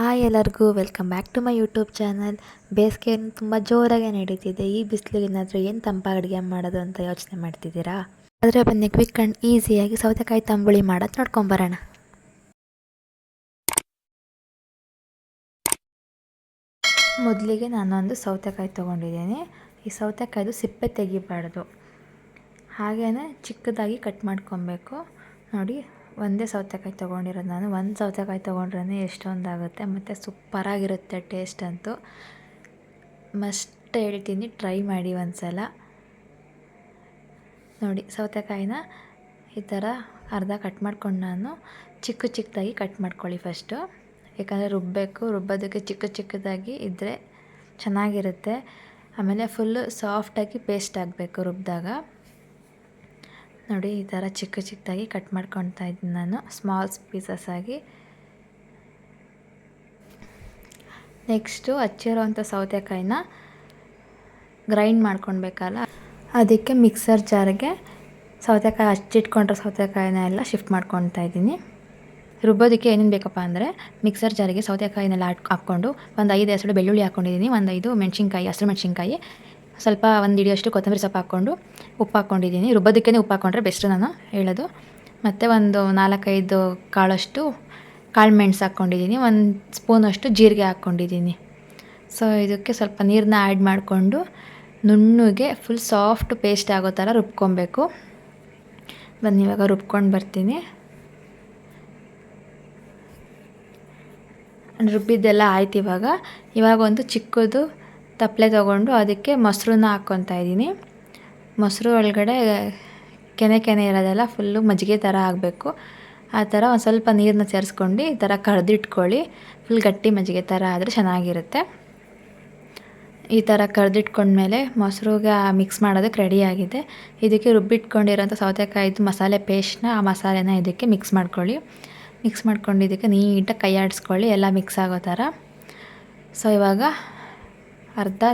Hi ಎಲ್ಲರಿಗೂ welcome back to my YouTube channel ಬೇಸಿಗೆ ತುಂಬ ಜೋರಾಗಿ ನಡೀತಿದೆ. ಈ ಬಿಸಿಲಿಗೆ ಏನು ತಂಪಾಗಿ ಅಡುಗೆ ಮಾಡೋದು ಅಂತ ಯೋಚನೆ ಮಾಡ್ತಿದ್ದೀರಾ? ಆದರೆ ಬನ್ನಿ ಕ್ವಿಕ್ ಆ್ಯಂಡ್ ಈಸಿಯಾಗಿ ಸೌತೆಕಾಯಿ ತಂಬುಳಿ ಮಾಡೋದು ನೋಡ್ಕೊಂಬರೋಣ ಮೊದಲಿಗೆ ನಾನೊಂದು ಸೌತೆಕಾಯಿ ತೊಗೊಂಡಿದ್ದೀನಿ. ಈ ಸೌತೆಕಾಯಿದು ಸಿಪ್ಪೆ ತೆಗಿಬಾರ್ದು. ಹಾಗೆಯೇ ಚಿಕ್ಕದಾಗಿ ಕಟ್ ಮಾಡ್ಕೊಬೇಕು. ನೋಡಿ ಒಂದೇ ಸೌತೆಕಾಯಿ ತೊಗೊಂಡಿರೋದು ನಾನು. ಒಂದು ಸೌತೆಕಾಯಿ ತೊಗೊಂಡ್ರೆ ಎಷ್ಟೊಂದಾಗುತ್ತೆ. ಮತ್ತು ಸೂಪರಾಗಿರುತ್ತೆ ಟೇಸ್ಟ್ ಅಂತೂ. ಮಸ್ಟ್ ಹೇಳ್ತೀನಿ. ಟ್ರೈ ಮಾಡಿ ಒಂದು ಸಲ ನೋಡಿ, ಸೌತೆಕಾಯಿನ ಈ ಥರ ಅರ್ಧ ಕಟ್ ಮಾಡ್ಕೊಂಡು ನಾನು ಚಿಕ್ಕ ಚಿಕ್ಕದಾಗಿ ಕಟ್ ಮಾಡ್ಕೊಳ್ಳಿ ಫಸ್ಟು ಯಾಕಂದರೆ ರುಬ್ಬಬೇಕು ರುಬ್ಬೋದಕ್ಕೆ ಚಿಕ್ಕ ಚಿಕ್ಕದಾಗಿ ಇದ್ದರೆ ಚೆನ್ನಾಗಿರುತ್ತೆ. ಆಮೇಲೆ ಫುಲ್ಲು ಸಾಫ್ಟಾಗಿ ಪೇಸ್ಟ್ ಆಗಬೇಕು ರುಬ್ಬಿದಾಗ ನೋಡಿ, ಈ ಥರ ಚಿಕ್ಕ ಚಿಕ್ಕದಾಗಿ ಕಟ್ ಮಾಡ್ಕೊತಾ ಇದ್ದೀನಿ ನಾನು. ಸ್ಮಾಲ್ ಪೀಸಸ್ ಆಗಿ. ನೆಕ್ಸ್ಟು ಹಚ್ಚಿರೋವಂಥ ಸೌತೆಕಾಯಿನ ಗ್ರೈಂಡ್ ಮಾಡ್ಕೊಳ್ಬೇಕಲ್ಲ? ಅದಕ್ಕೆ ಮಿಕ್ಸರ್ ಜಾರ್ಗೆ ಸೌತೆಕಾಯಿ ಹಚ್ಚಿಟ್ಕೊಂಡಿರೋ ಸೌತೆಕಾಯಿನ ಎಲ್ಲ ಶಿಫ್ಟ್ ಮಾಡ್ಕೊತಾ ಇದ್ದೀನಿ. ರುಬ್ಬೋದಕ್ಕೆ ಏನೇನು ಬೇಕಪ್ಪ ಅಂದರೆ ಮಿಕ್ಸರ್ ಜಾರಿಗೆ ಸೌತೆಕಾಯಿನೆಲ್ಲ ಹಾಕ್ಕೊಂಡು ಒಂದು ಐದು ಹೆಸರು ಬೆಳ್ಳುಳ್ಳಿ ಹಾಕ್ಕೊಂಡಿದ್ದೀನಿ ಒಂದು ಐದು ಮೆಣಸಿನ್ಕಾಯಿ, ಹಸಿರು ಮೆಣಸಿನ್ಕಾಯಿ ಸ್ವಲ್ಪ ಒಂದು ಹಿಡಿಯೋಷ್ಟು ಕೊತ್ತಂಬರಿ ಸೊಪ್ಪು ಹಾಕ್ಕೊಂಡು ಉಪ್ಪು ಹಾಕ್ಕೊಂಡಿದ್ದೀನಿ. ರುಬ್ಬೋದಕ್ಕೆ ಉಪ್ಪು ಹಾಕ್ಕೊಂಡ್ರೆ ಬೆಸ್ಟ್ ನಾನು ಹೇಳೋದು. ಮತ್ತು ಒಂದು ನಾಲ್ಕೈದು ಕಾಳಷ್ಟು ಕಾಳು ಮೆಣಸು ಹಾಕ್ಕೊಂಡಿದ್ದೀನಿ. ಒಂದು ಸ್ಪೂನಷ್ಟು ಜೀರಿಗೆ ಹಾಕ್ಕೊಂಡಿದ್ದೀನಿ. ಸೊ ಇದಕ್ಕೆ ಸ್ವಲ್ಪ ನೀರನ್ನ ಆ್ಯಡ್ ಮಾಡಿಕೊಂಡು ನುಣ್ಣಗೆ ಫುಲ್ ಸಾಫ್ಟ್ ಪೇಸ್ಟ್ ಆಗೋ ಥರ ರುಬ್ಕೊಬೇಕು. ಬನ್ನಿ, ಇವಾಗ ರುಬ್ಕೊಂಡು ಬರ್ತೀನಿ. ರುಬ್ಬಿದ್ದೆಲ್ಲ ಆಯ್ತು ಇವಾಗ. ಇವಾಗ ಒಂದು ಚಿಕ್ಕದು ತಪ್ಪಲೆ ತೊಗೊಂಡು ಅದಕ್ಕೆ ಮೊಸರನ್ನ ಹಾಕ್ಕೊತಾ ಇದ್ದೀನಿ. ಮೊಸರು ಒಳಗಡೆ ಕೆನೆ ಕೆನೆ ಇರೋದೆಲ್ಲ ಫುಲ್ಲು ಮಜ್ಜಿಗೆ ಥರ ಆಗಬೇಕು. ಆ ಥರ ಒಂದು ಸ್ವಲ್ಪ ನೀರನ್ನ ಸೇರಿಸ್ಕೊಂಡು ಈ ಥರ ಕರೆದಿಟ್ಕೊಳ್ಳಿ ಫುಲ್ ಗಟ್ಟಿ ಮಜ್ಜಿಗೆ ಥರ ಆದರೆ ಚೆನ್ನಾಗಿರುತ್ತೆ. ಈ ಥರ ಕರೆದಿಟ್ಕೊಂಡ್ಮೇಲೆ ಮೊಸರುಗೆ ಮಿಕ್ಸ್ ಮಾಡೋದಕ್ಕೆ ರೆಡಿಯಾಗಿದೆ ಇದಕ್ಕೆ ರುಬ್ಬಿಟ್ಕೊಂಡಿರೋಂಥ ಸೌತೆಕಾಯಿದು ಮಸಾಲೆ ಪೇಸ್ಟ್ನ ಆ ಮಸಾಲೆನ ಇದಕ್ಕೆ ಮಿಕ್ಸ್ ಮಾಡ್ಕೊಳ್ಳಿ. ಮಿಕ್ಸ್ ಮಾಡ್ಕೊಂಡು ಇದಕ್ಕೆ ನೀಟಾಗಿ ಕೈ ಆಡಿಸ್ಕೊಳ್ಳಿ ಎಲ್ಲ ಮಿಕ್ಸ್ ಆಗೋ ಥರ. ಸೊ, ಇವಾಗ ಅರ್ಧ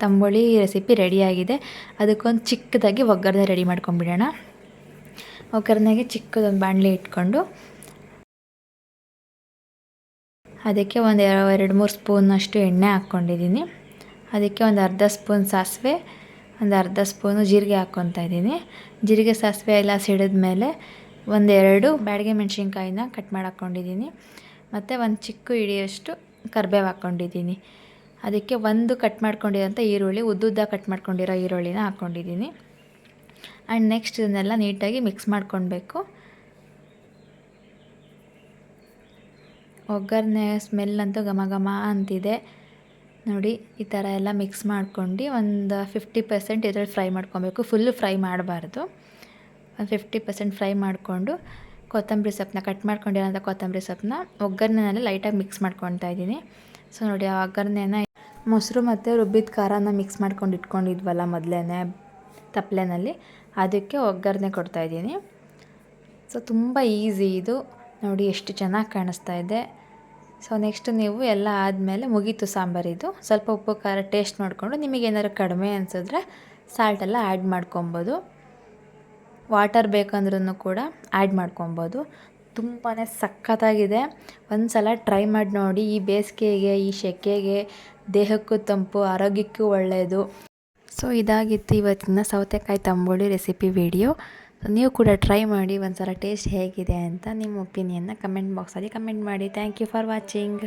ತಂಬುಳಿ ರೆಸಿಪಿ ರೆಡಿಯಾಗಿದೆ ಅದಕ್ಕೊಂದು ಚಿಕ್ಕದಾಗಿ ಒಗ್ಗರಣೆ ರೆಡಿ ಮಾಡ್ಕೊಂಡ್ಬಿಡೋಣ. ಒಗ್ಗರಣೆಗೆ ಚಿಕ್ಕದೊಂದು ಬಾಣಲೆ ಇಟ್ಕೊಂಡು ಅದಕ್ಕೆ ಒಂದು ಎರಡು, ಮೂರು ಸ್ಪೂನಷ್ಟು ಎಣ್ಣೆ ಹಾಕ್ಕೊಂಡಿದ್ದೀನಿ. ಅದಕ್ಕೆ ಒಂದು ಅರ್ಧ ಸ್ಪೂನ್ ಸಾಸಿವೆ, ಒಂದು ಅರ್ಧ ಸ್ಪೂನು ಜೀರಿಗೆ ಹಾಕ್ಕೊತಾ ಇದ್ದೀನಿ. ಜೀರಿಗೆ, ಸಾಸಿವೆ ಎಲ್ಲ ಸಿಡಿದ ಮೇಲೆ ಒಂದೆರಡು ಬ್ಯಾಡಿಗೆ ಮೆಣಸಿನ್ಕಾಯಿನ ಕಟ್ ಮಾಡಿ ಹಾಕ್ಕೊಂಡಿದ್ದೀನಿ ಮತ್ತು ಒಂದು ಚಿಕ್ಕ ಹಿಡಿಯಷ್ಟು ಕರ್ಬೇವು ಹಾಕ್ಕೊಂಡಿದ್ದೀನಿ. ಅದಕ್ಕೆ ಒಂದು ಕಟ್ ಮಾಡ್ಕೊಂಡಿರೋಂಥ ಈರುಳ್ಳಿ, ಉದ್ದುದ್ದ ಕಟ್ ಮಾಡ್ಕೊಂಡಿರೋ ಈರುಳ್ಳಿನ ಹಾಕ್ಕೊಂಡಿದ್ದೀನಿ. ಆ್ಯಂಡ್ ನೆಕ್ಸ್ಟ್ ಇದನ್ನೆಲ್ಲ ನೀಟಾಗಿ ಮಿಕ್ಸ್ ಮಾಡ್ಕೊಳ್ಬೇಕು. ಒಗ್ಗರಣೆ ಸ್ಮೆಲ್ ಅಂತೂ ಘಮ ಘಮ ಅಂತಿದೆ. ನೋಡಿ, ಈ ಥರ ಎಲ್ಲ ಮಿಕ್ಸ್ ಮಾಡ್ಕೊಂಡು ಒಂದು ಫಿಫ್ಟಿ ಪರ್ಸೆಂಟ್ ಇದರಲ್ಲಿ ಫ್ರೈ ಮಾಡ್ಕೊಬೇಕು ಫುಲ್ಲು ಫ್ರೈ ಮಾಡಬಾರ್ದು. ಒಂದು ಫಿಫ್ಟಿ ಪರ್ಸೆಂಟ್ ಫ್ರೈ ಮಾಡಿಕೊಂಡು ಕೊತ್ತಂಬರಿ ಸೊಪ್ಪನ್ನ ಕಟ್ ಮಾಡ್ಕೊಂಡಿರೋಂಥ ಕೊತ್ತಂಬರಿ ಸೊಪ್ಪನ್ನ ಒಗ್ಗರಣೆನಲ್ಲಿ ಲೈಟಾಗಿ ಮಿಕ್ಸ್ ಮಾಡ್ಕೊತಾ ಇದ್ದೀನಿ. ಸೊ ನೋಡಿ, ಆ ಒಗ್ಗರಣೆನ ಮೊಸರು ಮತ್ತು ರುಬ್ಬಿದ ಖಾರನ ಮಿಕ್ಸ್ ಮಾಡ್ಕೊಂಡು ಇಟ್ಕೊಂಡಿದ್ವಲ್ಲ ಮೊದಲೇ ತಪ್ಪಲೆನಲ್ಲಿ ಅದಕ್ಕೆ ಒಗ್ಗರಣೆ ಕೊಡ್ತಾಯಿದ್ದೀನಿ ಸೊ ತುಂಬ ಈಸಿ ಇದು. ನೋಡಿ ಎಷ್ಟು ಚೆನ್ನಾಗಿ ಕಾಣಿಸ್ತಾ ಇದೆ. ಸೊ ನೆಕ್ಸ್ಟ್ ನೀವು ಎಲ್ಲ ಆದಮೇಲೆ ಮುಗೀತು ಸಾಂಬಾರಿದು ಸ್ವಲ್ಪ ಉಪ್ಪು, ಖಾರ ಟೇಸ್ಟ್ ಮಾಡಿಕೊಂಡು ನಿಮಗೇನಾದ್ರು ಕಡಿಮೆ ಅನಿಸಿದ್ರೆ ಸಾಲ್ಟೆಲ್ಲ ಆ್ಯಡ್ ಮಾಡ್ಕೊಬೋದು. ವಾಟರ್ ಬೇಕಂದ್ರೂ ಕೂಡ ಆ್ಯಡ್ ಮಾಡ್ಕೊಬೋದು. ತುಂಬಾ ಸಖತ್ತಾಗಿದೆ. ಒಂದು ಸಲ ಟ್ರೈ ಮಾಡಿ ನೋಡಿ ಈ ಬೇಸಿಗೆಗೆ, ಈ ಸೆಕೆಗೆ ದೇಹಕ್ಕೂ ತಂಪು, ಆರೋಗ್ಯಕ್ಕೂ ಒಳ್ಳೆಯದು. ಸೊ ಇದಾಗಿತ್ತು ಇವತ್ತಿನ ಸೌತೆಕಾಯಿ ತಂಬುಳಿ ರೆಸಿಪಿ ವಿಡಿಯೋ. ನೀವು ಕೂಡ ಟ್ರೈ ಮಾಡಿ ಒಂದು ಸಲ ಟೇಸ್ಟ್ ಹೇಗಿದೆ ಅಂತ ನಿಮ್ಮ ಒಪಿನಿಯನ್ನ ಕಮೆಂಟ್ ಬಾಕ್ಸಲ್ಲಿ ಕಮೆಂಟ್ ಮಾಡಿ. Thank you for watching